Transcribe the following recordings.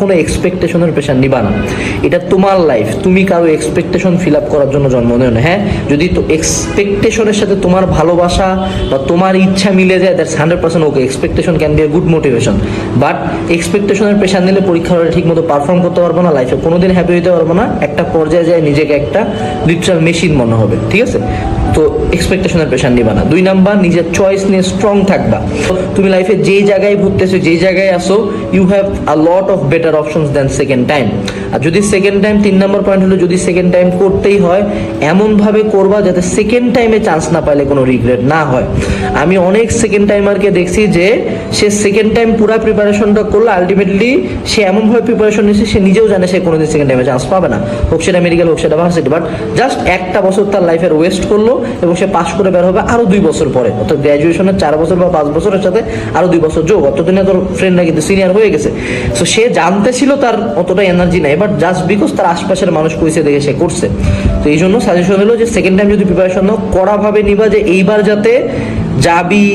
কখনো এক্সপেকটেশনের প্রেশার নিবা না। এটা তোমার লাইফ তুমি কারও এক্সপেকটেশন ফিল আপ করার জন্য জন্ম নেও না হ্যাঁ? যদি তো এক্সপেকটেশনের সাথে তোমার ভালোবাসা বা তোমার ইচ্ছা মিলে যায় that's hundred percent okay expectation can be a good motivation but এক্সপেকটেশনের pressure নিলে পরীক্ষা ঠিক মতো পারফর্ম করতে পারব না লাইফে কোনোদিন হ্যাপি হতে পারব না। একটা পর্যায়ে যায় নিজেকে একটা লিটারাল মেশিন মনে হবে, ঠিক আছে? তো এক্সপেকটেশনের প্রেশার নিবা না। দুই নাম্বার, নিজের চয়েস নিয়ে স্ট্রং থাকবা। তুমি লাইফে যেই জায়গায় ঘুরতেছো যেই জায়গায় আসো you have a lot of better options then second time আর যদি সেকেন্ড টাইম তিন নম্বর পয়েন্ট হলো যদি সেকেন্ড টাইম করতেই হয়, এমনভাবে করবা যাতে সেকেন্ড টাইমে চান্স না পাইলে কোনো রিগ্রেট না হয়। আমি অনেক সেকেন্ড টাইমারকে দেখছি যে, সে সেকেন্ড টাইম পুরো প্রিপারেশনটা করল আলটিমেটলি সে এমনভাবে প্রিপারেশন নিয়েছে, সে নিজেও জানে সে কোনোদিন সেকেন্ড টাইমে চান্স পাবে না। হোক সেটা মেডিকেল হোক সেটা ভার্সিটি বাট জাস্ট একটা বছর তার লাইফের ওয়েস্ট করল এবং সে পাশ করে বের হবে আরও দুই বছর পরে। অর্থাৎ গ্র্যাজুয়েশনের চার বছর বা পাঁচ বছরের সাথে আরও দুই বছর যোগ। অতদিনে তোর ফ্রেন্ডরা কিন্তু সিনিয়র হয়ে গেছে। সো সে জানতে ছিল তার অতটা এনার্জি নাই বাট জাস্ট বিকজ তার আশপাশের মানুষ কইছে দেখে সে করছে। তো এই জন্য সাজেশন হলো যে সেকেন্ড টাইম যদি প্রিপারেশন নাও, কড়াভাবে নিবা যে এইবার যাতে যাবি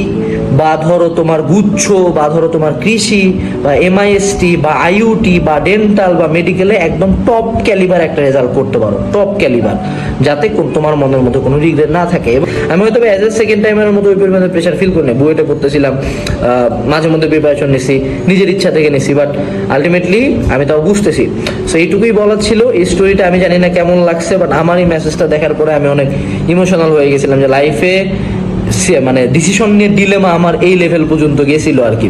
বা ধরো তোমার গুচ্ছ বা ধরো তোমার কৃষি বা এমআইএসটি বা আইউটি বা ডেন্টাল বা মেডিকেলে একদম টপ ক্যালিবার একটা রেজাল্ট করতে পারো টপ ক্যালিবার যাতে তোমার মনের মধ্যে কোনো রিগ্রেট না থাকে। আমি হয়তো অ্যাজ এ সেকেন্ড টাইমের মতো ওই পরিমাণে প্রেশার ফিল করি বইটা পড়তেছিলাম মাঝে মধ্যে প্রিপারেশন নিছি, নিজের ইচ্ছা থেকে নিছি বাট আলটিমেটলি আমি তাও বুঝতেছি। সো এইটুকুই বলার ছিল, এই স্টোরিটা আমি জানি না কেমন লাগছে বাট আমার এই মেসেজটা দেখার পরে আমি অনেক ইমোশনাল হয়ে গেছিলাম যে লাইফে মানে ডিসিশন নিয়ে ডিলেমা আমার এই লেভেল পর্যন্ত গেছিল আর কি।